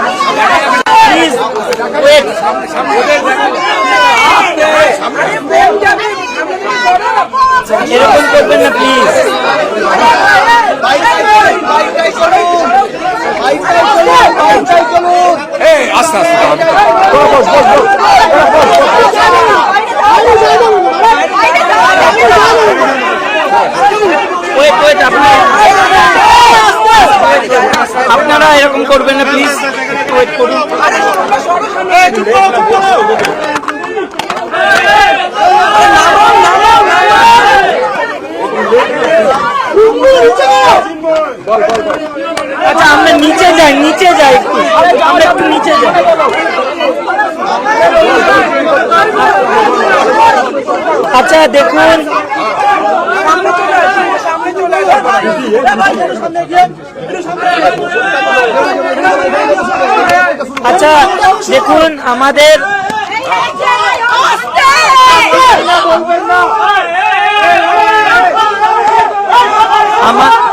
Please wait এরকম করবেন না প্লিজ আস্তে আস্তে ওয়েট ওয়েট আপনারা আপনারা এরকম করবেন না প্লিজ ওয়েট করুন। আচ্ছা আমরা নিচে যাই নিচে যাই একটু। আমরা একটু নিচে যাই। আচ্ছা দেখুন। আচ্ছা দেখুন আমাদের আমার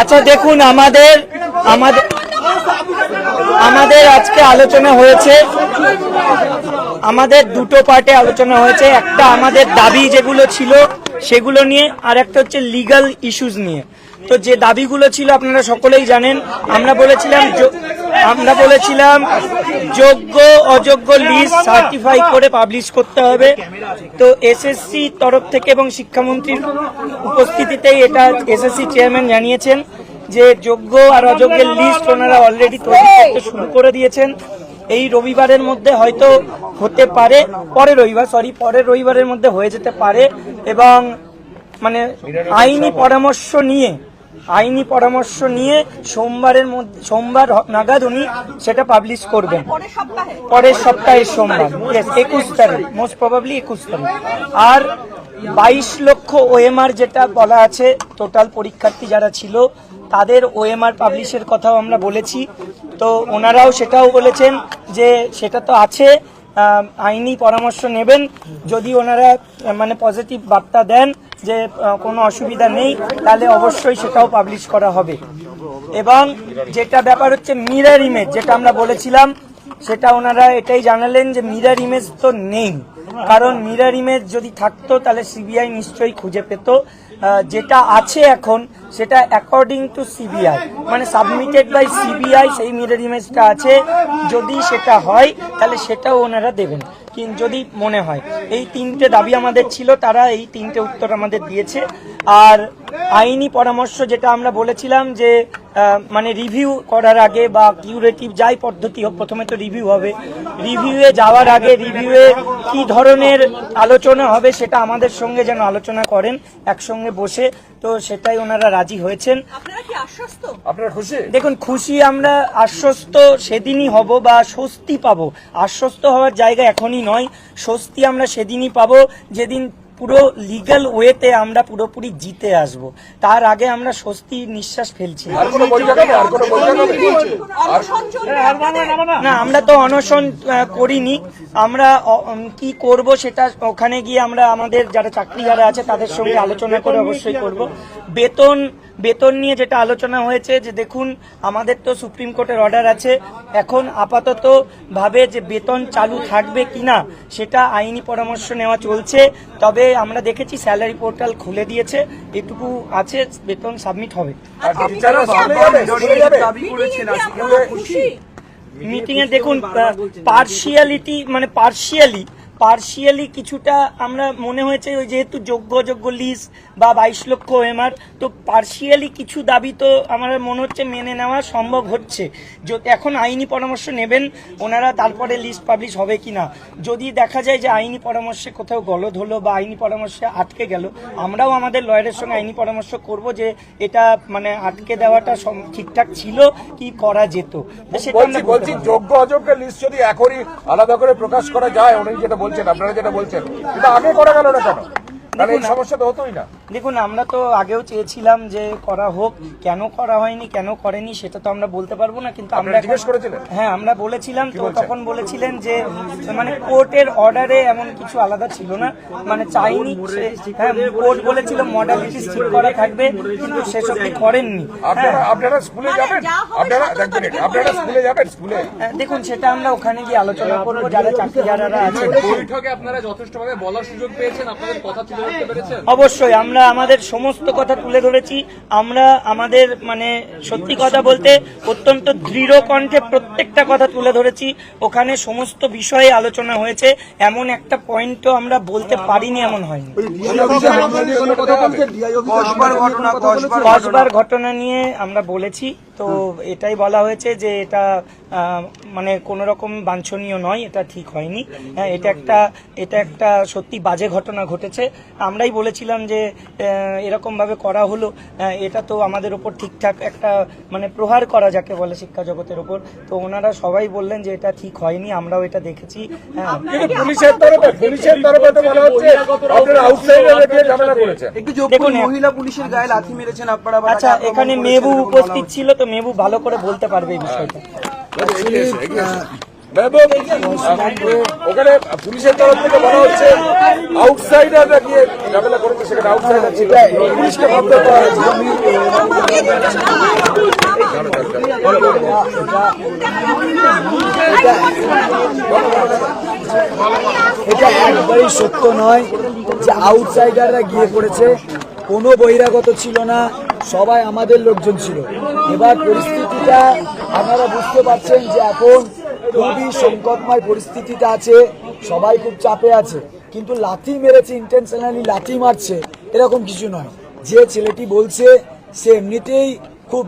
আচ্ছা দেখুন, আমাদের আমাদের আমাদের আজকে আলোচনা হয়েছে, আমাদের দুটো পার্টে আলোচনা হয়েছে, একটা আমাদের দাবি যেগুলো ছিল সেগুলো নিয়ে আর একটা হচ্ছে লিগাল ইস্যুস নিয়ে। তো যে দাবিগুলো ছিল আপনারা সকলেই জানেন। আমরা বলেছিলাম আমরা বলেছিলাম যোগ্য, অযোগ্য লিস্ট সার্টিফাই করে পাবলিশ করতে হবে। তো এসএসসি তরফ থেকে এবং শিক্ষামন্ত্রীর উপস্থিতিতেই এটা এসএসসি চেয়ারম্যান জানিয়েছেন যে যোগ্য আর অযোগ্যের লিস্ট ওনারা অলরেডি তৈরি করতে শুরু করে দিয়েছেন। এই রবিবারের মধ্যে হয়তো হতে পারে, পরের রবিবার সরি পরের রবিবারের মধ্যে হয়ে যেতে পারে এবং মানে আইনি পরামর্শ নিয়ে আইনি পরামর্শ নিয়ে সোমবারের মধ্যে সোমবার নাগাদ উনি সেটা পাবলিশ করবেন। পরের সপ্তাহের সোমবার। একুশ তারিখ মোস্ট প্রবাবলি একুশ তারিখ। আর বাইশ লক্ষ ওএমআর যেটা বলা আছে টোটাল পরীক্ষার্থী যারা ছিল তাদের ওএমআর পাবলিশের কথাও আমরা বলেছি। তো ওনারাও সেটাও বলেছেন যে সেটা তো আছে আইনি পরামর্শ নেবেন। যদি ওনারা মানে পজিটিভ বার্তা দেন যে কোনো অসুবিধা নেই, তাহলে অবশ্যই সেটাও পাবলিশ করা হবে। এবং যেটা ব্যাপার হচ্ছে মিরার ইমেজ যেটা আমরা বলেছিলাম, সেটা ওনারা এটাই জানালেন যে মিরার ইমেজ তো নেই। কারণ মিরার ইমেজ যদি থাকতো, তাহলে সিবিআই নিশ্চয়ই খুঁজে পেত। যেটা আছে এখন সেটা অ্যাকর্ডিং টু সিবিআই মানে সাবমিটেড বাই সিবিআই সেই মিরর ইমেজটা আছে। যদি সেটা হয়, তাহলে সেটাও ওনারা দেবেন। কিন্তু যদি মনে হয়। এই তিনটে দাবি আমাদের ছিল, তারা এই তিনটে উত্তর আমাদের দিয়েছে। আর আইনি পরামর্শ যেটা আমরা বলেছিলাম যে মানে রিভিউ করার আগে বা কিউরেটিভ যাই পদ্ধতি হোক, প্রথমে তো রিভিউ হবে। রিভিউয়ে যাওয়ার আগে রিভিউয়ে কি ধরনের আলোচনা হবে, সেটা আমাদের সঙ্গে যেন আলোচনা করেন, একসঙ্গে বসে তো সেটাই ওনারা রাজি হয়েছেন। আপনারা কি আশ্বস্ত? আপনারা খুশি? দেখুন খুশি আমরা আশ্বস্ত সেদিনই হব বা স্বস্তি পাবো। আশ্বস্ত হওয়ার জায়গা এখনই নয় স্বস্তি আমরা সেদিনই পাবো। যেদিন পুরো লিগ্যাল ওয়েতে আমরা পুরোপুরি জিতে আসব। তার আগে আমরা স্বস্তি নিঃশ্বাস ফেলছি। না। হবে অনশন চলবে না আমরা তো অনশন করিনি। আমরা কি করব সেটা ওখানে গিয়ে আমরা আমাদের যারা চাকরি যারা আছে তাদের সঙ্গে আলোচনা করে অবশ্যই করব। বেতন বেতন নিয়ে যেটা আলোচনা হয়েছে যে দেখুন আমাদের তো সুপ্রিম কোর্টের অর্ডার আছে। এখন আপাতত ভাবে যে বেতন চালু থাকবে কিনা সেটা আইনি পরামর্শ নেওয়া চলছে। তবে আমরা দেখেছি স্যালারি পোর্টাল খুলে দিয়েছে। এটুকু আছে বেতন সাবমিট হবে। আর টিচাররা সামনে যাবে স্কুলে যাবে খুশি। মিটিং এ দেখুন পার্সিয়ালিটি মানে পার্সিয়ালি পার্সিয়ালি কিছুটা আমরা মনে হয়েছে ওই যেহেতু যোগ্য যোগ্য লিস্ট বা বাইশ লক্ষ এমআর তো পার্সিয়ালি কিছু দাবি তো আমার মনে হচ্ছে মেনে নেওয়া সম্ভব হচ্ছে। এখন আইনি পরামর্শ নেবেন ওনারা তারপরে লিস্ট পাবলিশ হবে কিনা। যদি দেখা যায় যে আইনি পরামর্শে কোথাও গলদ হলো বা আইনি পরামর্শে আটকে গেল আমরাও আমাদের লয়ারের সঙ্গে আইনি পরামর্শ করব যে এটা মানে আটকে দেওয়াটা ঠিকঠাক ছিল কি করা যেত। সেটা বলছি বলছি যোগ্য অযোগ্য লিস্ট যদি এখনই আলাদা করে প্রকাশ করা যায় উনি যেটা বলছেন আপনারা যেটা বলছেন। কিন্তু আগে করা গেল না কেন? তাহলে সমস্যা তো হতোই না। দেখুন আমরা তো আগেও চেয়েছিলাম যে করা হোক কেন করা হয়নি কেন করেনি সেটা তো আমরা বলতে পারব না কিন্তু আমরা জিজ্ঞেস করেছিলেন? হ্যাঁ আমরা বলেছিলাম তো তখন বলেছিলেন যে মানে কোর্টের অর্ডারে এমন কিছু আলাদা ছিল না মানে চাইনি হ্যাঁ কোর্ট বলেছিল মডালিটিস ঠিক করা থাকবে কিন্তু সেসব কি করেননি। হ্যাঁ। আপনারা স্কুলে যাবেন? আপনারা সততা এক মিনিট থেকে আপনারা স্কুলে যাবেন স্কুলে? হ্যাঁ, দেখুন সেটা আমরা ওখানে গিয়ে আলোচনা করব যারা চাকরিহারারা আছেন। বৈঠকে আপনারা যথেষ্টভাবে বলার সুযোগ পেয়েছেন আপনাদের কথা তুলে পেরেছেন অবশ্যই আমরা আমাদের সমস্ত কথা তুলে ধরেছি। আমরা আমাদের মানে সত্যি কথা বলতে অত্যন্ত দৃঢ় কণ্ঠে প্রত্যেকটা কথা তুলে ধরেছি। ওখানে সমস্ত বিষয়ে আলোচনা হয়েছে। এমন একটা পয়েন্টও আমরা বলতে পারিনি এমন হয়নি। কসবার ঘটনা নিয়ে আমরা বলেছি। তো এটাই বলা হয়েছে যে এটা মানে কোনো রকম বাঞ্ছনীয় নয় এটা ঠিক হয়নি। হ্যাঁ এটা একটা এটা একটা সত্যি বাজে ঘটনা ঘটেছে। আমরাই বলেছিলাম যে এরকম ভাবে করা হলো। এটা তো আমাদের ওপর ঠিকঠাক একটা মানে প্রহার করা যাকে বলে শিক্ষা জগতের ওপর তো ওনারা সবাই বললেন যে এটা ঠিক হয়নি আমরাও এটা দেখেছি। হ্যাঁ। পুলিশের তরফে পুলিশের তরফে তো বলা হচ্ছে আপনারা আউটসাইডারে গিয়ে ঝামেলা করেছেন। একটু দেখুন, মহিলা পুলিশের গায়ে লাথি মেরেছেন আপনারা আচ্ছা এখানে বলা উপস্থিত ছিল তো মেহবুব ভালো করে বলতে পারবে এই বিষয়টা। ওখানে পুলিশের তরফ থেকে বলা হচ্ছে আউটসাইডাররা গিয়ে ঝামেলা করেছে সেখানে আউটসাইডার ছিল। পুলিশকে বাধ্য এটা একবারই সত্য নয় যে আউটসাইডাররা গিয়ে পড়েছে। কোনো বহিরাগত ছিল না, সবাই আমাদের লোকজন ছিল। এবার পরিস্থিতিটা আপনারা বুঝতে পারছেন যে এখন খুবই সংকটময় পরিস্থিতিতে আছে, সবাই খুব চাপে আছে। কিন্তু লাথি মেরেছে ইন্টেনশনালি লাথি মারছে, এরকম কিছু নয়। যে ছেলেটি বলছে, সে এমনিতেই খুব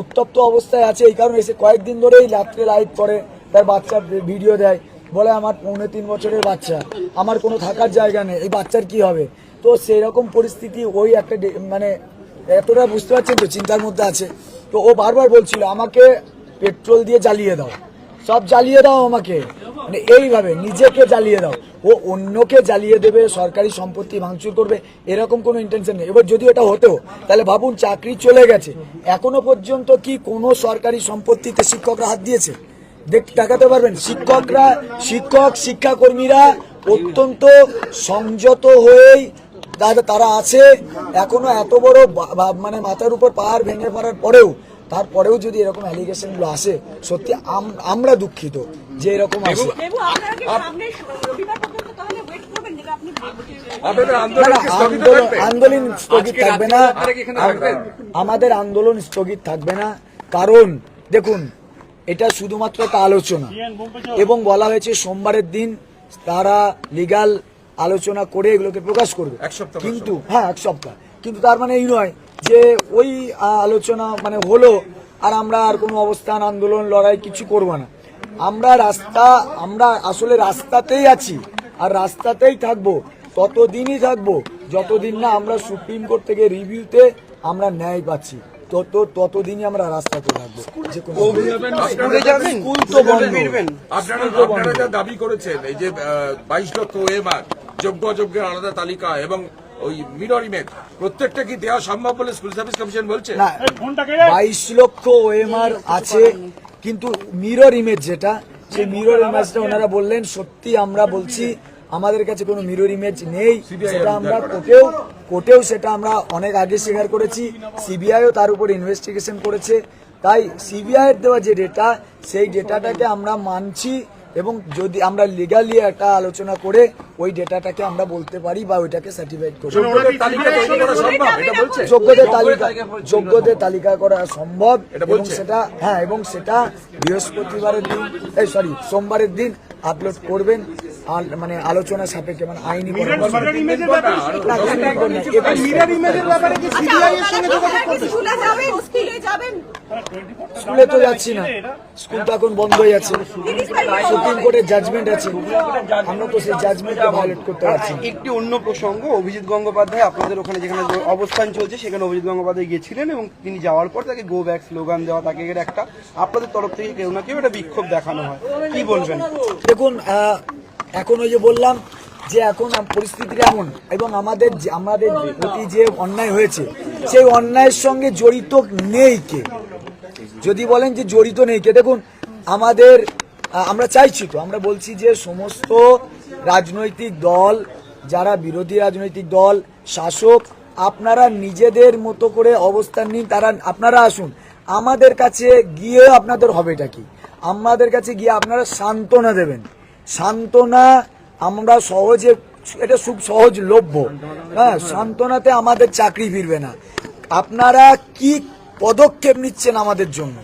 উত্তপ্ত অবস্থায় আছে, এই কারণে এসে কয়েকদিন ধরেই রাত্রে লাইভ করে, তার বাচ্চা ভিডিও দেয়। বলে, আমার পৌনে তিন বছরের বাচ্চা। আমার কোনো থাকার জায়গা নেই। এই বাচ্চার কি হবে? তো সেই রকম পরিস্থিতি ওই একটা মানে এতটা বুঝতে পারছেন তো, চিন্তার মধ্যে আছে। তো ও বারবার বলছিল, আমাকে পেট্রোল দিয়ে জ্বালিয়ে দাও। সব জ্বালিয়ে দাও আমাকে। মানে এইভাবে নিজেকে জ্বালিয়ে দাও। ও অন্যকে জ্বালিয়ে দেবে, সরকারি সম্পত্তি ভাঙচুর করবে, এরকম কোনো ইন্টেনশন নেই। এবার যদি এটা হতো তাহলে ভাবুন চাকরি চলে গেছে। এখনও পর্যন্ত কি কোনো সরকারি সম্পত্তিতে শিক্ষকরা হাত দিয়েছে? দেখ, দেখাতে পারবেন, শিক্ষকরা, শিক্ষক, শিক্ষাকর্মীরা অত্যন্ত সংযত হয়েই তারা তারা আছে এখনও এত বড় মানে মাথার উপর পাহাড় ভেঙে পড়ার পরেও তারপরেও যদি এরকম অ্যালিগেশনগুলো আসে সত্যি আম- আমরা দুঃখিত যে এরকম আসে। আন্দোলন স্থগিত থাকবে? না? আমাদের আন্দোলন স্থগিত থাকবে না। কারণ দেখুন এটা শুধুমাত্র একটা আলোচনা। এবং বলা হয়েছে সোমবারের দিন তারা লিগাল আলোচনা করে এগুলোকে প্রকাশ করবে। এক সপ্তাহ কিন্তু হ্যাঁ এক সপ্তাহ। কিন্তু তার মানে এই নয় যে ওই আলোচনা মানে হলো আর আমরা আর কোনো অবস্থান আন্দোলন লড়াই কিছু করব না। আমরা রাস্তা আমরা আসলে রাস্তাতেই আছি আর রাস্তাতেই থাকব ততদিনই থাকব যতদিন না আমরা সুপ্রিম কোর্ট থেকে রিভিউতে আমরা ন্যায় পাচ্ছি। তত ততদিনই আমরা রাস্তাতে থাকব যে কোনো স্কুলে যাবেন? স্কুল তো বন্ধ। আপনারা আপনারা যা দাবি করেছেন এই যে বাইশ লক্ষ ওয়েমার যোগ্য অযোগ্যের আলাদা তালিকা এবং ওই মিরর ইমেজ প্রত্যেকটা কি দেওয়া সম্ভব বলে স্কুল সার্ভিস কমিশন বলছে? না বাইশ লক্ষ ওএমআর আছে কিন্তু মিরর ইমেজ যেটা সেই মিরর ইমেজটা ওনারা বললেন সত্যি আমরা বলছি আমাদের কাছে কোনো মিরর ইমেজ নেই সেটা আমরা কোর্টেও কোর্টেও সেটা আমরা অনেক আগে স্বীকার করেছি। সিবিআইও তার উপর ইনভেস্টিগেশন করেছে। তাই সিবিআইয়ের দেওয়া যে ডেটা সেই ডেটাটাকে আমরা মানছি এবং যদি আমরা লিগালি একটা আলোচনা করে ওই ডেটাটাকে আমরা বলতে পারি বা ওইটাকে সার্টিফাইড করি যোগ্যদের তালিকা যোগ্যদের তালিকা করা সম্ভব। এটা এবং সেটা হ্যাঁ এবং সেটা বৃহস্পতিবারের দিন এই সরি সোমবারের দিন আপলোড করবেন। মানে আলোচনা সাপেক্ষে মানে আইনি। স্কুলে যাবেন। স্কুলে যাবেন। স্কুলে তো যাচ্ছি না। স্কুল তো এখন বন্ধ হয়ে আছে। সুপ্রিম কোর্টের জাজমেন্ট আছে। আমরা তো সেই জাজমেন্টকে ভায়োলেট করতে পারছি একটি অন্য প্রসঙ্গ অভিজিৎ গঙ্গোপাধ্যায় আপনাদের ওখানে যেখানে অবস্থান চলছে সেখানে অভিজিৎ গঙ্গোপাধ্যায় গিয়েছিলেন এবং তিনি যাওয়ার পর তাকে গো ব্যাক স্লোগান দেওয়া তাকে এর একটা আপনাদের তরফ থেকে কেউ না কেউ একটা বিক্ষোভ দেখানো হয়। কি বলবেন? দেখুন এখন ওই যে বললাম যে এখন পরিস্থিতি এমন, এবং আমাদের আমাদের প্রতি যে অন্যায় হয়েছে, সেই অন্যায়ের সঙ্গে জড়িত নেই কে? যদি বলেন যে জড়িত নেই কে? দেখুন, আমাদের আমরা চাইছি তো, আমরা বলছি যে সমস্ত রাজনৈতিক দল, যারা বিরোধী রাজনৈতিক দল, শাসক, আপনারা নিজেদের মতো করে অবস্থান নিন, তারা, আপনারা আসুন। আমাদের কাছে গিয়ে আপনাদের হবেটা কি? আমাদের কাছে গিয়ে আপনারা সান্ত্বনা দেবেন। সান্ত্বনা আমরা সহজে, এটা খুব সহজ লভ্য। হ্যাঁ সান্ত্বনাতে আমাদের চাকরি ফিরবে না। আপনারা কি পদক্ষেপ নিচ্ছেন আমাদের জন্য?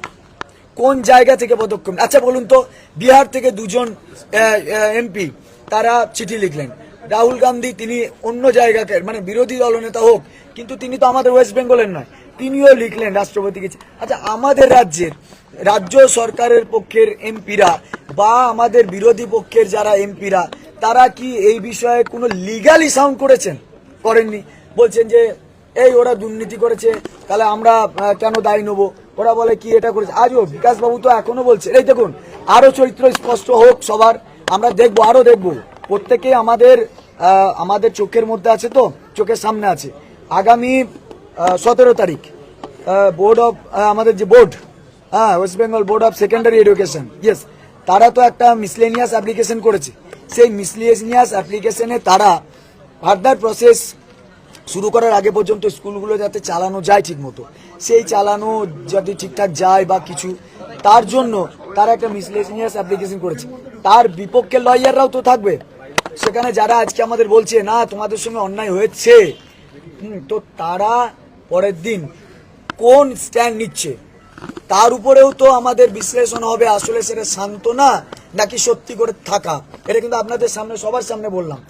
কোন জায়গা থেকে পদক্ষেপ আচ্ছা বলুন তো, বিহার থেকে দুজন এমপি, তারা চিঠি লিখলেন। রাহুল গান্ধী, তিনি অন্য জায়গাকে মানে বিরোধী দলনেতা হোক, কিন্তু তিনি তো আমাদের ওয়েস্ট বেঙ্গলের নয়। তিনিও লিখলেন রাষ্ট্রপতিকে আচ্ছা আমাদের রাজ্যের, রাজ্য সরকারের পক্ষের এমপিরা বা আমাদের বিরোধী পক্ষের যারা এমপিরা, তারা কি এই বিষয়ে কোনো লিগালি সাউন্ড করেছেন? করেননি। বলছেন যে, এই ওরা দুর্নীতি করেছে, তাহলে আমরা কেন দায়ী নেব? ওরা বলে, কি এটা করেছে? আজও বিকাশ বাবু তো এখনও বলছে। এই দেখুন আরও চরিত্র স্পষ্ট হোক সবার, আমরা দেখব আরও দেখব। প্রত্যেকে আমাদের আমাদের চোখের মধ্যে আছে তো, চোখের সামনে আছে। আগামী সতেরো তারিখ। বোর্ড অফ আমাদের যে বোর্ড হ্যাঁ West Bengal board of secondary education yes তারা তো একটা মিসলেনিয়াস অ্যাপ্লিকেশন করেছে। সেই মিসলেনিয়াস অ্যাপ্লিকেশনে তারা ফার্দার প্রসেস শুরু করার আগে পর্যন্ত স্কুলগুলো যাতে চালানো যায় ঠিক মতো সেই চালানো যদি ঠিকঠাক যায় বা কিছু, তার জন্য তারা একটা মিসলেনিয়াস অ্যাপ্লিকেশন করেছে। তার বিপক্ষে লয়াররাও তো থাকবে। সেখানে যারা আজকে আমাদের বলছে, না, তোমাদের সঙ্গে অন্যায় হয়েছে। তো তারা পরের দিন কোন স্ট্যান্ড নিচ্ছে? তার উপরেও তো আমাদের বিশ্লেষণ হবে আসলে সেটা সান্ত্বনা নাকি সত্যি করে থাকা। এটা কিন্তু আপনাদের সামনে, সবার সামনে বললাম।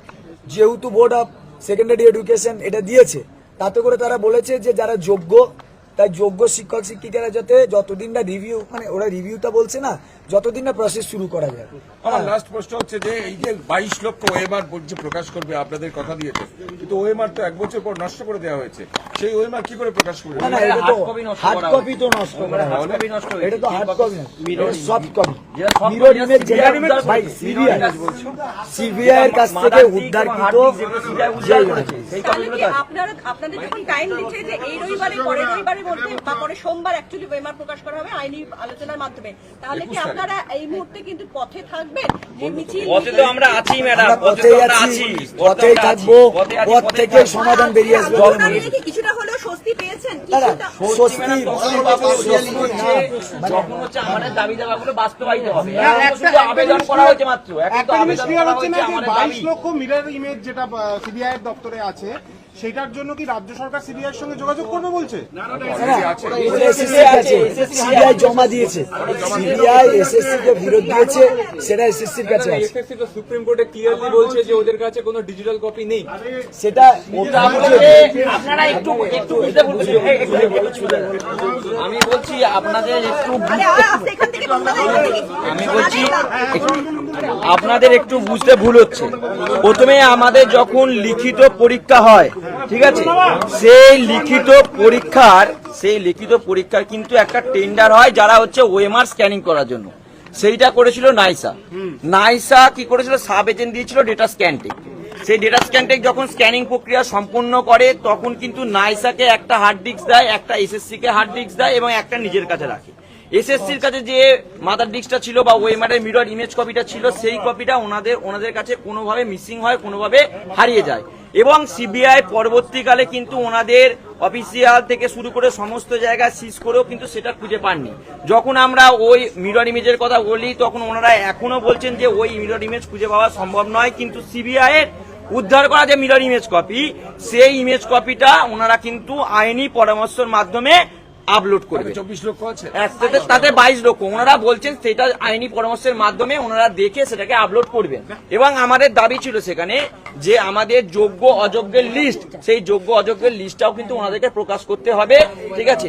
যেহেতু বোর্ড অফ সেকেন্ডারি এডুকেশন এটা দিয়েছে, তাতে করে তারা বলেছে যে যারা যোগ্য, তাই যোগ্য শিক্ষক, শিক্ষিকারা যাতে যতদিন না রিভিউ মানে ওরা রিভিউটা বলছে না যতদিন না প্রসেস শুরু করা যায় আমার লাস্ট প্রশ্ন হচ্ছে যে এই যে বাইশ লক্ষ ওএমআর বলছে প্রকাশ করবে আপনাদের কথা দিয়েছে কিন্তু ওএমআর তো এক বছর পর নষ্ট করে দেওয়া হয়েছে সেই ওএমআর কি করে প্রকাশ করবে না না এটা তো হার্ড কপি তো নষ্ট। এটা তো hard copy soft copy mirror image যেটা ভাই সিবিআই সিবিআই এর কাছ থেকে উদ্ধারকৃত আপনারা আপনাদের যখন টাইম দিচ্ছে যে এই রবিবারে পরের রবিবারের মধ্যে বা পরে সোমবার অ্যাকচুয়ালি ওয়েমার প্রকাশ করা হবে আইনি আলোচনার মাধ্যমে তাহলে কি আপনারা এই মুহূর্তে কিন্তু পথে থাকবেন। যে মিছিল পথে তো আমরা আছি ম্যাডাম পথে তো আমরা আছি আছি, থাকব পথ থেকে সমাধান বেরিয়ে আসবে। বলে মনে হয়। কিছুটা হলেও স্বস্তি পেয়েছেন দাদা কিছুটা স্বস্তি যখন হচ্ছে আমাদের দাবি দাবাগুলো বাস্তবায়িত হবে। শুধু আবেদন করা হয়েছে মাত্র। একটা আবেদন করা হচ্ছে না যে আমাদের বাইশ দাবি লক্ষ মিরর ইমেজ যেটা সিবিআই এর দপ্তরে আছে সেটার জন্য কি রাজ্য সরকার সিবিআই এর সঙ্গে যোগাযোগ করবে বলছে? সিবিআই জমা দিয়েছে। সিবিআই এসএসসি কে বিরোধ দিয়েছে সেটা এসএসসির কাছে আছে। এসএসসি তো সুপ্রিম কোর্টে ক্লিয়ারলি বলছে যে ওদের কাছে কোনো ডিজিটাল কপি নেই। সেটা আপনারা একটু একটু বুঝতে। আমি বলছি আপনাদের একটু। আমি বলছি আপনাদের একটু বুঝতে ভুল হচ্ছে। প্রথমে আমাদের যখন লিখিত পরীক্ষা হয় ঠিক আছে? সেই লিখিত পরীক্ষার, সেই লিখিত পরীক্ষার কিন্তু একটা টেন্ডার হয় যারা হচ্ছে ওএমআর স্ক্যানিং করার জন্য। সেইটা করেছিল নাইসা। নাইসা কি করেছিল? সাব এজেন্ট দিয়েছিল ডেটা স্ক্যানটেক সেই ডেটা স্ক্যানটেক যখন স্ক্যানিং প্রক্রিয়া সম্পূর্ণ করে, তখন কিন্তু নাইসাকে একটা হার্ড ডিস্ক দেয়, একটা এসএসসি কে হার্ড ডিস্ক দেয় এবং একটা নিজের কাছে রাখে। এসএসসির কাছে যে মাদার ডিস্কটা ছিল বা ওয়েমারের মিরর ইমেজ কপিটা ছিল, সেই কপিটা ওনাদের ওনাদের কাছে কোনোভাবে মিসিং হয়, কোনোভাবে হারিয়ে যায়। এবং সিবিআই পরবর্তীকালে কিন্তু ওনাদের অফিসিয়াল থেকে শুরু করে সমস্ত জায়গা সিজ করেও কিন্তু সেটা খুঁজে পাননি। যখন আমরা ওই মিরর ইমেজের কথা বলি, তখন ওনারা এখনও বলছেন যে ওই মিরর ইমেজ খুঁজে পাওয়া সম্ভব নয়, কিন্তু সিবিআই এর উদ্ধার করা যে মিরর ইমেজ কপি সেই ইমেজ কপিটা ওনারা কিন্তু আইনি পরামর্শের মাধ্যমে আপলোড করবে। চব্বিশ লক্ষ আছে? তাতে বাইশ লক্ষ। ওনারা বলছেন সেটা আইনি পরামর্শের মাধ্যমে ওনারা দেখে সেটাকে আপলোড করবেন। এবং আমাদের দাবি ছিল সেখানে যে আমাদের যোগ্য অযোগ্যের লিস্ট সেই যোগ্য অযোগ্যের লিস্টটাও কিন্তু ওনাদেরকে প্রকাশ করতে হবে ঠিক আছে?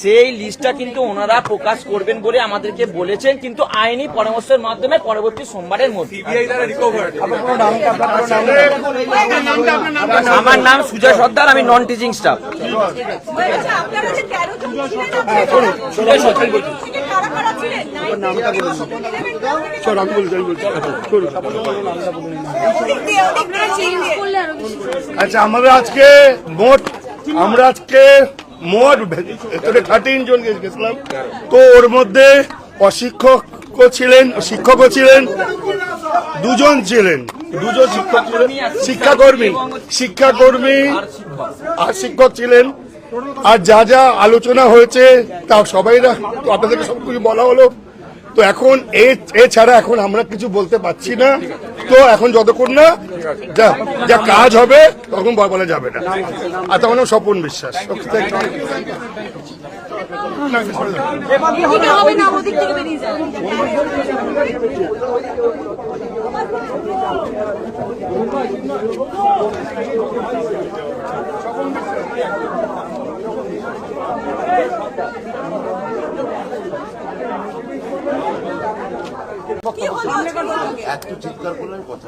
সেই লিস্টটা কিন্তু ওনারা প্রকাশ করবেন বলে আমাদেরকে বলেছেন কিন্তু আইনি পরামর্শের মাধ্যমে পরবর্তী সোমবারের মধ্যে। আমার নাম সুজয় সর্দার আমি নন টিচিং স্টাফ আচ্ছা, আচ্ছা আমরা আজকে মোট আমরা আজকে মোট ভেতরে থার্টিন জন গেছিলাম তো ওর মধ্যে অশিক্ষক ছিলেন শিক্ষকও ছিলেন দুজন ছিলেন দুজন শিক্ষক ছিলেন শিক্ষাকর্মী শিক্ষাকর্মী আর শিক্ষক ছিলেন আর যা যা আলোচনা হয়েছে, তা সবাই আপনাদেরকে সব কিছু বলা হলো। তো এখন এছাড়া এখন আমরা কিছু বলতে পারছি না। তো এখন যতক্ষণ না যা যা কাজ হবে তখন বলা যাবে না। আর তখন স্বপন বিশ্বাস thank you. না, সরে যাও। ওদিকে হবে না ওদিক থেকে বেরিয়ে যান কি হলো আজকের বৈঠকে? এত চিৎকার করলে কথা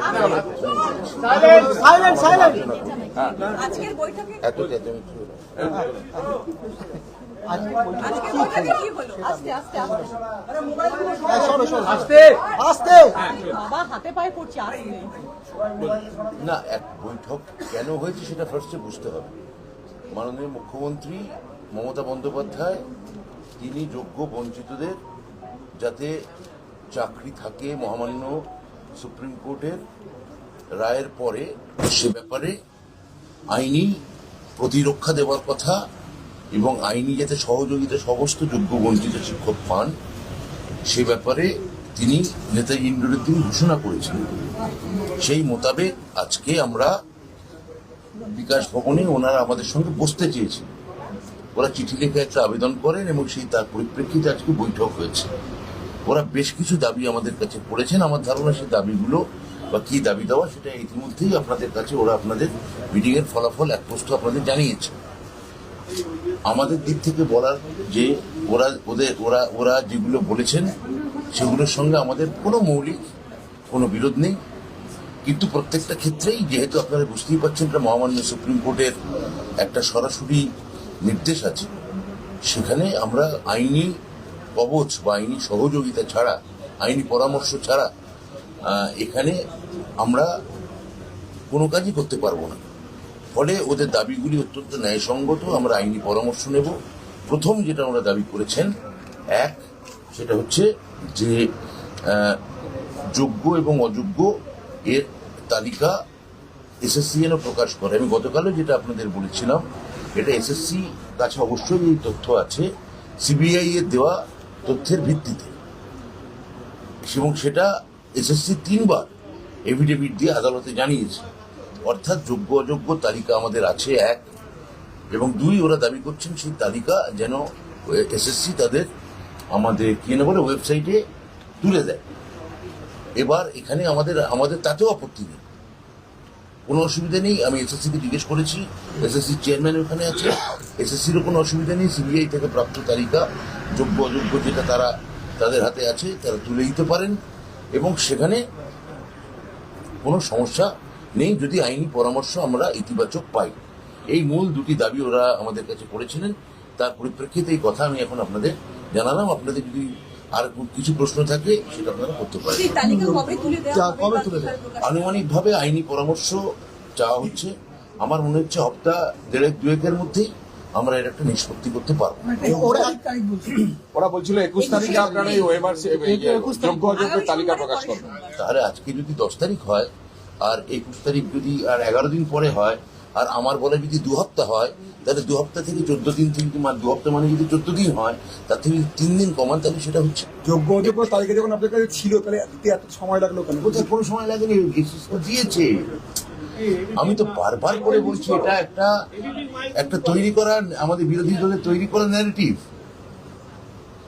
আজকের বৈঠকে এত চেঁচামেচি হলো। আজকের বৈঠকে কি হলো? আস্তে আস্তে আস্তে। বাবা হাতে পায়ে পড়ছে আস্তে না এক বৈঠক কেন হয়েছে সেটা ফার্স্টে বুঝতে হবে। মাননীয় মুখ্যমন্ত্রী মমতা বন্দ্যোপাধ্যায় তিনি যোগ্য বঞ্চিতদের যাতে চাকরি থাকে মহামান্য সুপ্রিম কোর্টের রায়ের পরে সে ব্যাপারে আইনি প্রতিরক্ষা দেওয়ার কথা এবং আইনি যাতে সহযোগিতা, সমস্ত যোগ্য বঞ্চিত শিক্ষক পান, সে ব্যাপারে তিনি নেতাজি ইন্দ্রুদ্দিন ঘোষণা করেছিলেন সেই মোতাবেক আজকে আমরা বিকাশ ভবনে ওনারা আমাদের সঙ্গে বসতে চেয়েছেন। ওরা চিঠি লিখে একটা আবেদন করেন এবং সেই তার পরিপ্রেক্ষিতে আজকে বৈঠক হয়েছে। ওরা বেশ কিছু দাবি আমাদের কাছে করেছেন। আমার ধারণা সেই দাবিগুলো বা কি দাবি দেওয়া সেটা ইতিমধ্যেই আপনাদের কাছে ওরা আপনাদের মিটিং এর ফলাফল এক পোস্ট আপনাদের জানিয়েছে। আমাদের দিক থেকে বলার যে ওরা ওদের ওরা ওরা যেগুলো বলেছেন, সেগুলোর সঙ্গে আমাদের কোনো মৌলিক কোনো বিরোধ নেই। কিন্তু প্রত্যেকটা ক্ষেত্রেই যেহেতু আপনারা বুঝতেই পারছেন এটা মহামান্য সুপ্রিম কোর্টের একটা সরাসরি নির্দেশ আছে, সেখানে আমরা আইনি কবচ বা আইনি সহযোগিতা ছাড়া, আইনি পরামর্শ ছাড়া এখানে আমরা কোনো কাজই করতে পারব না। ফলে ওদের দাবিগুলি অত্যন্ত ন্যায়সঙ্গত, আমরা আইনি পরামর্শ নেব। প্রথম যেটা ওরা দাবি করেছেন, এক, সেটা হচ্ছে যে যোগ্য এবং অযোগ্য এর তালিকা এসএসসি যেন প্রকাশ করে। আমি গতকালও যেটা আপনাদের বলেছিলাম, এটা এসএসসি কাছে অবশ্যই এই তথ্য আছে, সিবিআই এর দেওয়া তথ্যের ভিত্তিতে। এবং সেটা এসএসসি তিনবার এভিডেভিট দিয়ে আদালতে জানিয়েছে। অর্থাৎ যোগ্য অযোগ্য তালিকা আমাদের আছে এক, এবং দুই ওরা দাবি করছেন সেই তালিকা যেন এসএসসি তাদের আমাদের কি না বলে, ওয়েবসাইটে তুলে দেয়। এবার এখানে আমাদের আমাদের তাতেও আপত্তি নেই। কোনো অসুবিধা নেই। আমি এসএসসি কে জিজ্ঞেস করেছি এসএসসি চেয়ারম্যান ওখানে আছে। এসএসসিরও কোনো অসুবিধা নেই সিবিআই থেকে প্রাপ্ত তালিকা, যোগ্য অযোগ্য যেটা তারা তাদের হাতে আছে, তারা তুলে দিতে পারেন। এবং সেখানে কোনো সমস্যা নেই যদি আইনি পরামর্শ আমরা ইতিবাচক পাই। এই মূল দুটি দাবি ওরা আমাদের কাছে করেছিলেন। তার পরিপ্রেক্ষিতে এই কথা আমি এখন আপনাদের জানালাম। আপনাদের যদি আর কিছু প্রশ্ন থাকে সেটা আপনারা করতে পারেন। কবে তুলে দেওয়া হবে কবে বা তুলে কীভাবে প্রকাশ আনুমানিকভাবে আইনি পরামর্শ চাওয়া হচ্ছে। আমার মনে হচ্ছে হপ্তাহ দেড়েক দুয়েকের মধ্যেই আমরা এর একটা নিষ্পত্তি করতে পারব। ওরা বলছিল একুশ তারিখে আপনারা এই ওয়েমার যোগ্য অযোগ্যের তালিকা প্রকাশ করবেন। তাহলে আজকে যদি দশ তারিখ হয় আর একুশ তারিখ যদি আর এগারো দিন পরে হয় আর আমার বলে যদি দু হপ্তাহ হয় তাহলে দু হপ্তাহ থেকে চোদ্দ দিন থেকে মানে দু হপ্তাহ মানে যদি চোদ্দ দিন হয় তার থেকে তিন দিন কমান তাহলে সেটা হচ্ছে। যোগ্য অযোগ্য তালিকা যখন আপনার কাছে ছিল তাহলে এত সময় লাগল কেন? কোথায় কোনো সময় লাগেনি দিয়েছে। আমি তো বারবার করে বলছি এটা একটা একটা তৈরি করা আমাদের বিরোধী দলের তৈরি করা ন্যারেটিভ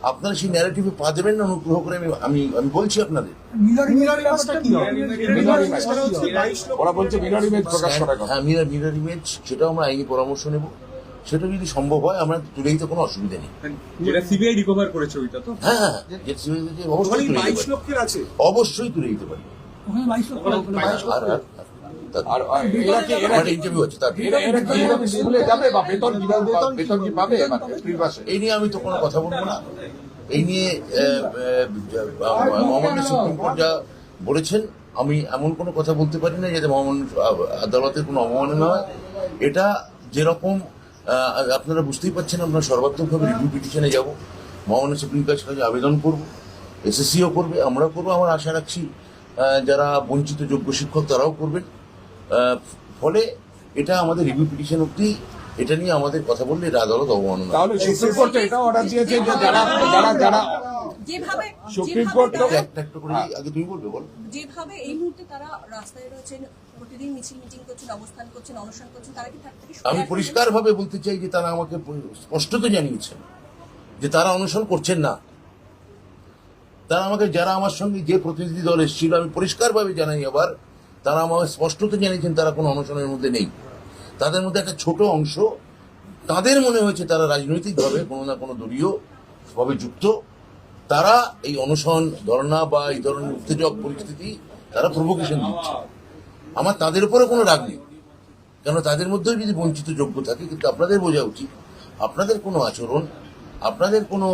আপনারা সেই ন্যারেটিভে পা দেবেন না অনুগ্রহ করে আমি আমি আমি বলছি আপনাদের। ওরা বলছে মিরর ইমেজ প্রকাশ করার কথা। হ্যাঁ মিরর মিরর ইমেজ সেটাও আমরা আইনি পরামর্শ নেব। সেটা যদি সম্ভব হয় আমরা তুলে দিতে কোনো অসুবিধা নেই। যেটা সিবিআই রিকভার করেছে ওইটা তো। হ্যাঁ হ্যাঁ যে CBI থেকে অবশ্যই তুলে দিতে পারি। অবশ্যই তুলে দিতে পারি। আর আর আর আর এরা কি এরা ইন্টারভিউ আছে তার এরা এরা কি এভাবে স্কুলে যাবে বা বেতন বেতন কি পাবে? এপ্রিল মাসে এই নিয়ে আমি তো কোনো কথা বলব না। এই নিয়ে মহামান্য সুপ্রিম কোর্ট যা বলেছেন আমি এমন কোনো কথা বলতে পারি না যাতে মহামান্য আদালতের কোনো অবমাননা হয়। এটা যেরকম আপনারা বুঝতেই পারছেন আমরা সর্বাত্মকভাবে রিভিউ পিটিশনে যাব। মহামান্য সুপ্রিম কোর্টের কাছে আবেদন করব। এসএসসিও করবে আমরা করব। আমার আশা রাখছি যারা বঞ্চিত যোগ্য শিক্ষক তারাও করবেন। ফলে এটা আমাদের রিভিউ পিটিশন অব্দি এটা নিয়ে আমাদের কথা বললে এটা আদালত অবমাননা তাহলে সুপ্রিম কোর্ট এটা অর্ডার দিয়েছে যে যারা যারা যারা যেভাবে সুপ্রিম কোর্ট একটা একটা করে আগে তুমি বলবে বল। যেভাবে এই মুহূর্তে তারা রাস্তায় রয়েছেন প্রতিদিন মিছিল মিটিং করছেন অবস্থান করছেন অনুষ্ঠান করছেন তারা কি তার আমি আসবেন? পরিষ্কার ভাবে বলতে চাই যে তারা আমাকে স্পষ্টত জানিয়েছেন যে তারা অনুসরণ করছেন না। তারা আমাকে যারা আমার সঙ্গে যে প্রতিনিধি দল এসেছিল আমি পরিষ্কার ভাবে জানাই আবার তারা আমাকে স্পষ্টত জানিয়েছেন তারা কোনো অনশনের মধ্যে নেই। তাদের মধ্যে একটা ছোট অংশ, তাদের মনে হয়েছে তারা রাজনৈতিকভাবে কোনো না কোনো দলীয় ভাবে যুক্ত। তারা এই অনশন, ধর্ণা বা এই ধরনের উত্তেজক পরিস্থিতি তারা প্রভোকেশন দিচ্ছে। আমার তাদের উপরে কোনো রাগ নেই। কেন তাদের মধ্যেও যদি বঞ্চিত যোগ্য থাকে, কিন্তু আপনাদের বোঝা উচিত। আপনাদের কোনো আচরণ, আপনাদের কোনো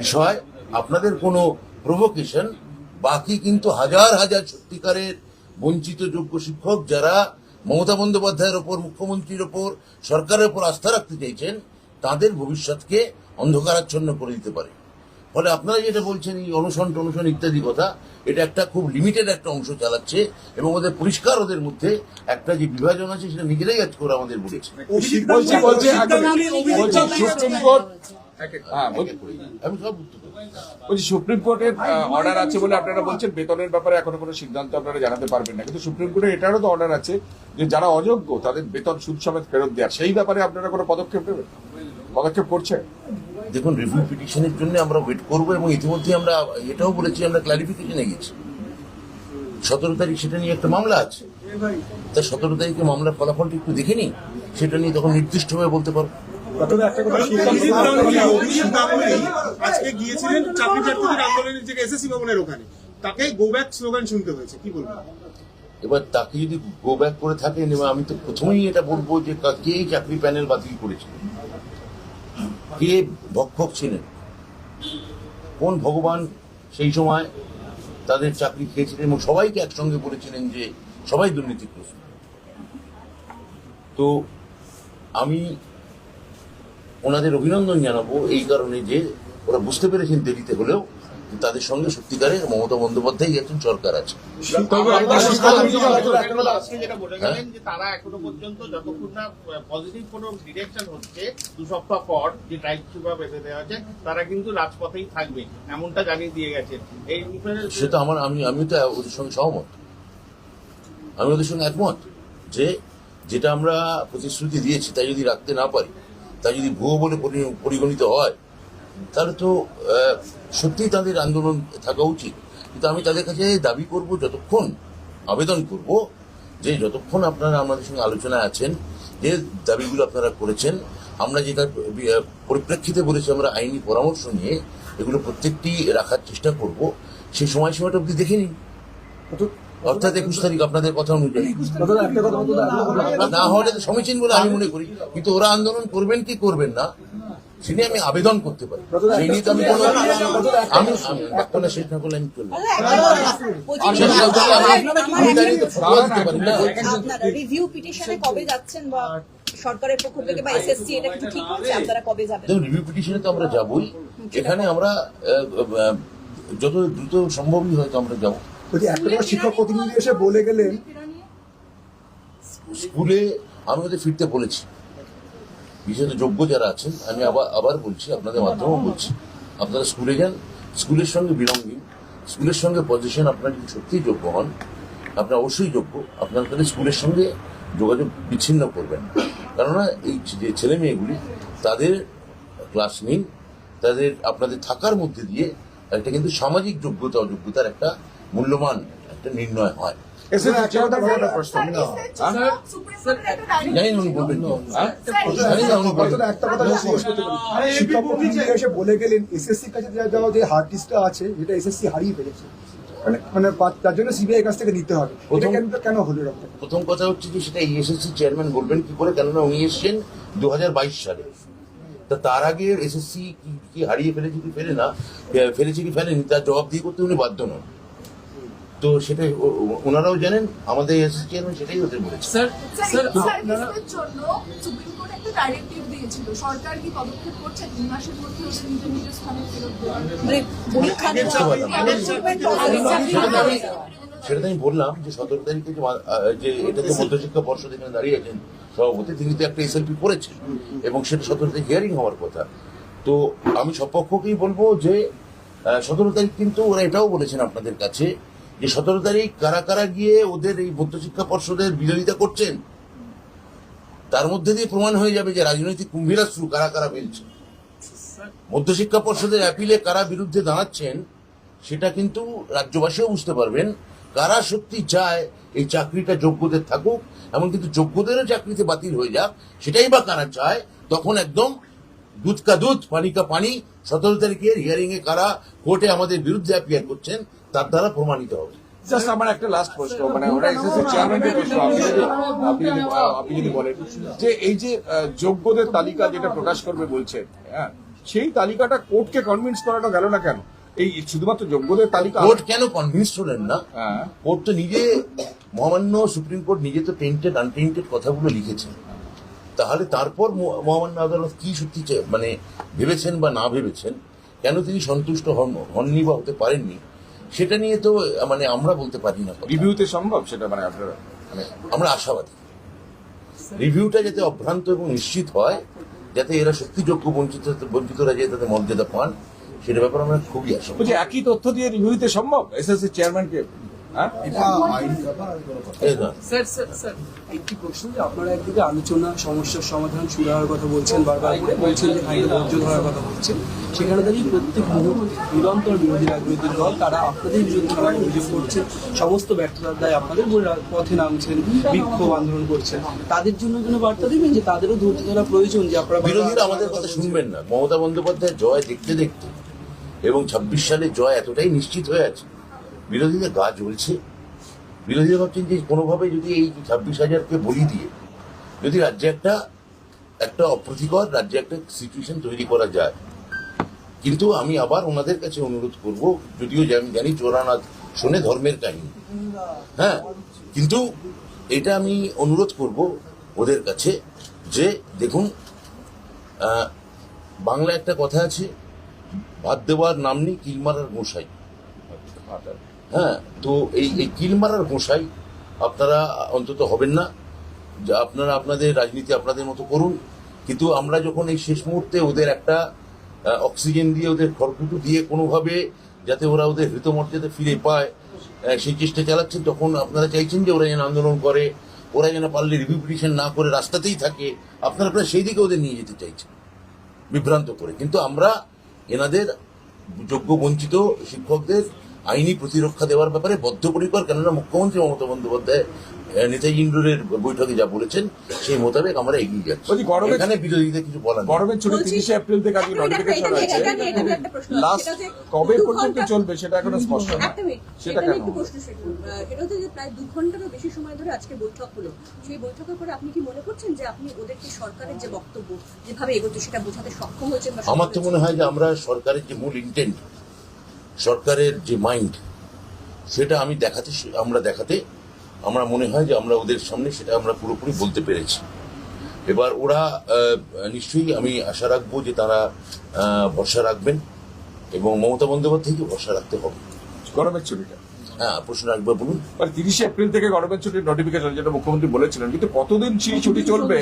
বিষয়, আপনাদের কোনো প্রভোকেশন বাকি কিন্তু হাজার হাজার সত্যিকারের বঞ্চিত যোগ্য শিক্ষক যারা মমতা বন্দ্যোপাধ্যায়ের ওপর মুখ্যমন্ত্রীর ওপর সরকারের ওপর আস্থা রাখতে চাইছেন তাদের ভবিষ্যৎকে অন্ধকারাচ্ছন্ন করে দিতে পারে। ফলে আপনারা যেটা বলছেন এই অনুসরণ টনুসরণ ইত্যাদি কথা এটা একটা খুব লিমিটেড একটা অংশ চালাচ্ছে এবং ওদের পরিষ্কার ওদের মধ্যে একটা যে বিভাজন আছে সেটা নিজেরাই আজকে ওরা আমাদের বলেছে। বলছি, সুপ্রিম কোর্টের অর্ডার আছে বলে আপনারা বলছেন, বেতনের ব্যাপারে কোনো সিদ্ধান্ত আপনারা জানাতে পারবেন না। কিন্তু সুপ্রিম এটারও তো অর্ডার আছে যে যারা অযোগ্য, তাদের বেতন সুদ সমেত ফেরত দেওয়ার। সেই ব্যাপারে আপনারা কোনো পদক্ষেপ নেবেন? পদক্ষেপ করছেন? দেখুন রিভিউ পিটিশনের জন্য আমরা ওয়েট করব এবং ইতিমধ্যে আমরা এটাও বলেছি, আমরা ক্লারিফিকেশনে গেছি। সতেরো তারিখ সেটা নিয়ে একটা মামলা আছে। তা সতেরো তারিখে মামলার ফলাফলটা একটু দেখে নিই। সেটা নিয়ে তখন নির্দিষ্টভাবে বলতে পারব। অভিজিৎ গাঙ্গুলি আজকে গিয়েছিলেন চাকরি প্রার্থীদের আন্দোলনের যে এসএসসি ভবনের ওখানে। তাকে গো ব্যাক স্লোগান শুনতে হয়েছে। কি এবার তাকে যদি গো ব্যাক করে থাকেন এবার আমি তো প্রথমেই এটা বলব যে কে চাকরি প্যানেল বাতিল করেছে? কে ভক্ষক ছিলেন? কোন ভগবান সেই সময় তাদের চাকরি খেয়েছিলেন এবং সবাইকে একসঙ্গে বলেছিলেন যে সবাই দুর্নীতিগ্রস্ত? তো আমি ওনাদের অভিনন্দন জানাব এই কারণে যে ওরা বুঝতে পেরেছেন দেরিতে হলেও তাদের সঙ্গে সত্যিকারের মমতা বন্দ্যোপাধ্যায় একজন সরকার আছে। আপনি যেটা যে তারা এখনও পর্যন্ত যতক্ষণ না পজিটিভ কোনো ডিরেকশন হচ্ছে দু সপ্তাহ পর যে টাইপ সুবা বেঁধে দেওয়া হয়েছে তারা কিন্তু রাজপথেই থাকবে এমনটা জানিয়ে দিয়ে গেছেন। এই সেটা আমার আমি আমি তো ওদের সঙ্গে সহমত। আমি ওদের সঙ্গে একমত যে যেটা আমরা প্রতিশ্রুতি দিয়েছি তাই যদি রাখতে না পারি তা যদি ভুয়ো বলে পরিগণিত হয়, তাহলে তো সত্যিই তাদের আন্দোলন থাকা উচিত। কিন্তু আমি তাদের কাছে দাবি করব যতক্ষণ, আবেদন করব যে যতক্ষণ আপনারা আমাদের সঙ্গে আলোচনায় আছেন, যে দাবিগুলো আপনারা করেছেন, আমরা যেটা পরিপ্রেক্ষিতে বলেছি আমরা আইনি পরামর্শ নিয়ে এগুলো প্রত্যেকটি রাখার চেষ্টা করব সেই সময়সীমাটা অব্দি দেখে নিন। অর্থাৎ একুশ তারিখ আপনাদের কথা অনুযায়ী না হলে সমীচীন বলে আমি মনে করি। কিন্তু ওরা আন্দোলন করবেন কি করবেন না সে নিয়ে আমি আবেদন করতে পারি। সেই নিয়ে তো আমি কোনো আমি শেষ না। করলে আমি দাঁড়িয়ে তো ফতোয়া দিতে পারি না। আপনারা রিভিউ পিটিশনে কবে যাচ্ছেন বা সরকারের পক্ষ থেকে বা এসএসসি এটা কিছু ঠিক হচ্ছে আপনারা কবে যাবেন? রিভিউ পিটিশনে তো আমরা যাবই। এখানে আমরা যত দ্রুত সম্ভবই হয়তো আমরা যাব। বলছি যোগ্য যারা আমি বলছি আপনারা স্কুলে যান, স্কুলের সঙ্গে বিলঙ্গিং স্কুলের সঙ্গে পজিশন আপনার যদি সত্যিই যোগ্য হন, আপনার অবশ্যই যোগ্য, আপনারা তাহলে স্কুলের সঙ্গে যোগাযোগ বিচ্ছিন্ন করবেন কেননা এই যে ছেলে মেয়েগুলি, তাদের ক্লাস নিন তাদের আপনাদের থাকার মধ্যে দিয়ে একটা কিন্তু সামাজিক যোগ্যতা, অযোগ্যতার একটা মূল্যমান একটা নির্ণয় হয়। বলে গেলেন কাছে যাওয়া যে হার্ড ডিস্কটা আছে যেটা এসএসসি হারিয়ে ফেলেছে। মানে মানে তার জন্য সিবিআই কাছ থেকে নিতে হবে। এটা কেন কেন হলো প্রথম কথা হচ্ছে যে সেটা এসএসসি চেয়ারম্যান বলবেন কি করে? কেননা উনি এসছেন দু সালে। তা তার আগে এসএসসি কি হারিয়ে ফেলেছে কি ফেলে না ফেলেছে কি ফেলেনি তার জবাব দিয়ে করতে উনি বাধ্য নন। তো সেটাই ওনারাও জানেন আমাদের এসএসসি চেয়ারম্যান সেটাই হতে বলেছে। স্যার স্যার সার্ভিসের জন্য সুপ্রিম কোর্ট একটা ডাইরেক্টিভ দিয়েছিল। সরকার কি পদক্ষেপ করছে? তিন মাসের মধ্যে ওদের নিজ নিজ স্থানে ফেরত দেওয়ার মানে সেটা আমি বললাম যে সতেরো তারিখে যে এটা তো মধ্যশিক্ষা পর্ষদ এখানে দাঁড়িয়ে আছেন সভাপতি তিনি তো একটা এসএলপি করেছেন এবং সেটা সতেরো তারিখ হিয়ারিং হওয়ার কথা। তো আমি সব পক্ষকেই বলব যে সতেরো তারিখ কিন্তু ওরা এটাও বলেছেন আপনাদের কাছে যে সতেরো তারিখ কারা কারা গিয়ে ওদের এই মধ্যশিক্ষা পর্ষদের বিরোধিতা করছেন, তার মধ্যে দিয়ে প্রমাণ হয়ে যাবে যে রাজনৈতিক কুম্ভীরাশ্রু কারা কারা ফেলছে। মধ্যশিক্ষা পর্ষদের অ্যাপিলে কারা বিরুদ্ধে দাঁড়াচ্ছেন, সেটা কিন্তু রাজ্যবাসীও বুঝতে পারবেন। কারা সত্যি চায় এই চাকরিটা যোগ্যদের থাকুক এমন কিন্তু যোগ্যদেরও চাকরিতে বাতিল হয়ে যাক, সেটাই বা কারা চায়, তখন একদম দুধ কা দুধ পানি কা পানি সতেরো তারিখের হিয়ারিং এ কারা কোর্টে আমাদের বিরুদ্ধে অ্যাপিয়ার করছেন তার দ্বারা প্রমাণিত হবে। জাস্ট আমার একটা লাস্ট প্রশ্ন মানে ওরা চেয়ারম্যানকে প্রশ্ন আপনি যদি আপনি যদি আহ, আপনি যদি বলেন যে এই যে যোগ্যদের তালিকা যেটা প্রকাশ করবে বলছেন হ্যাঁ সেই তালিকাটা কোর্টকে কনভিন্স করানো গেল না কেন? এই শুধুমাত্র যোগ্যদের তালিকা কোর্ট কেন কনভিন্স হলেন না? হ্যাঁ। কোর্ট তো নিজে মহামান্য সুপ্রিম কোর্ট নিজে তো টেন্টেড আনটেন্টেড কথাগুলো লিখেছেন তাহলে তারপর মহামান্য আদালত কি সত্যি মানে ভেবেছেন বা না ভেবেছেন? কেন তিনি সন্তুষ্ট হন হননি বা হতে পারেননি? সেটা নিয়ে তো মানে আমরা বলতে পারি না রিভিউতে সম্ভব সেটা মানে আপনারা? মানে আমরা আশাবাদী। রিভিউটা যাতে অভ্রান্ত এবং নিশ্চিত হয় যাতে এরা সত্যি যোগ্য বঞ্চিত বঞ্চিতরা যে তাদের মর্যাদা পান সেটা ব্যাপারে আমরা খুবই আশা একই তথ্য দিয়ে রিভিউতে সম্ভব? এসএসসি চেয়ারম্যানকে হ্যাঁ? স্যার স্যার স্যার একটি প্রশ্ন যে আপনারা একদিকে আলোচনা সমস্যার সমাধান শুরু হওয়ার কথা বলছেন বারবার করে বলছেন যে খানিকটা ধৈর্য ধরার কথা বলছেন সেখানে দাঁড়িয়ে প্রত্যেক মুহূর্তে নিরন্তর বিরোধী রাজনৈতিক দল তারা আপনাদের বিরুদ্ধে অভিযোগ সমস্ত ব্যর্থতার দায় আপনাদের পথে নামছেন বিক্ষোভ আন্দোলন করছেন। তাদের জন্য কোনো বার্তা দেবেন যে তাদেরও ধৈর্য ধরা প্রয়োজন যে আপনারা বিরোধীরা আমাদের কথা শুনবেন না। মমতা বন্দ্যোপাধ্যায় জয় দেখতে দেখতে এবং ছাব্বিশ সালে জয় এতটাই নিশ্চিত হয়ে আছে বিরোধীদের গা জ্বলছে। বিরোধীরা ভাবছেন যে কোনোভাবে যদি এই ছাব্বিশ হাজারকে বলি দিয়ে যদি রাজ্যে একটা একটা অপ্রীতিকর, রাজ্যে একটা সিচুয়েশন তৈরি করা যায়। কিন্তু আমি আবার ওনাদের কাছে অনুরোধ করব, যদিও আমি জানি চোরানাথ শোনে ধর্মের কাহিনী। হ্যাঁ কিন্তু এটা আমি অনুরোধ করব ওদের কাছে যে, দেখুন বাংলা একটা কথা আছে, ভাত দেওয়ার নাম নেই, কিল মারার গোসাই। হ্যাঁ তো এই এই কিল মারার গোসাই, আপনারা অন্তত হবেন না। আপনারা আপনাদের রাজনীতি আপনাদের মতো করুন। কিন্তু আমরা যখন এই শেষ মুহূর্তে ওদের একটা অক্সিজেন দিয়ে ওদের খড়কুটো দিয়ে কোনোভাবে যাতে ওরা ওদের হৃতমর্যাদা ফিরে পায় সেই চেষ্টা চালাচ্ছেন, তখন আপনারা চাইছেন যে ওরা যেন আন্দোলন করে, ওরা যেন পারলে রিভিউ না করে রাস্তাতেই থাকে। আপনারা আপনারা সেই দিকে ওদের নিয়ে যেতে চাইছেন, বিভ্রান্ত করে। কিন্তু আমরা এনাদের যোগ্য, বঞ্চিত শিক্ষকদের আইনি প্রতিরক্ষা দেওয়ার ব্যাপারে বদ্ধপরিকর কেননা মুখ্যমন্ত্রী মমতা বন্দ্যোপাধ্যায় নেতাজি ইন্ডোরের বৈঠকে যা বলেছেন সেই মোতাবেক আমরা এগিয়ে যাচ্ছি। এখানে বিরোধীদের কিছু বলার গরমের ছুটি তিরিশে এপ্রিল থেকে আজকে নোটিফিকেশন আছে লাস্ট কবে পর্যন্ত চলবে সেটা এখনও স্পষ্ট না। সেটা কেন সেটা হচ্ছে যে প্রায় দু ঘন্টারও বেশি সময় ধরে আজকে বৈঠক হলো। সেই বৈঠকের পরে আপনি কি মনে করছেন যে আপনি ওদেরকে সরকারের যে বক্তব্য যেভাবে এগোচ্ছে সেটা বোঝাতে সক্ষম হয়েছেন আমার তো মনে হয় যে আমরা সরকারের যে মূল ইন্টেন্ট সরকারের যে মাইন্ড সেটা আমি দেখাতে আমরা দেখাতে আমরা মনে হয় যে আমরা ওদের সামনে সেটা আমরা পুরোপুরি বলতে পেরেছি। এবার ওরা নিশ্চয়ই আমি আশা রাখব যে তারা ভরসা রাখবেন এবং মমতা বন্দ্যোপাধ্যায়কে ভরসা রাখতে হবে। গরমের ছুটিটা। হ্যাঁ প্রশ্ন একবার বলুন। মানে তিরিশে এপ্রিল থেকে গরমের ছুটির নোটিফিকেশন যেটা মুখ্যমন্ত্রী বলেছিলেন কিন্তু কতদিন সেই ছুটি চলবে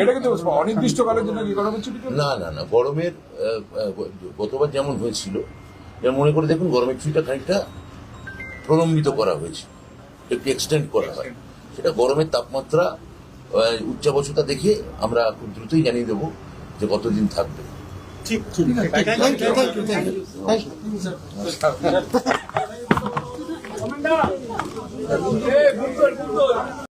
এটা কিন্তু অনির্দিষ্টকালের জন্য কি গরমের ছুটি না না না গরমের গতবার যেমন হয়েছিল যেমন মনে করে দেখুন গরমের ছুটিটা খানিকটা প্রলম্বিত করা হয়েছে। একটু এক্সটেন্ড করা হয়। সেটা গরমের তাপমাত্রা উচ্চাবচতা দেখে আমরা খুব দ্রুতই জানিয়ে দেবো যে কতদিন থাকবে।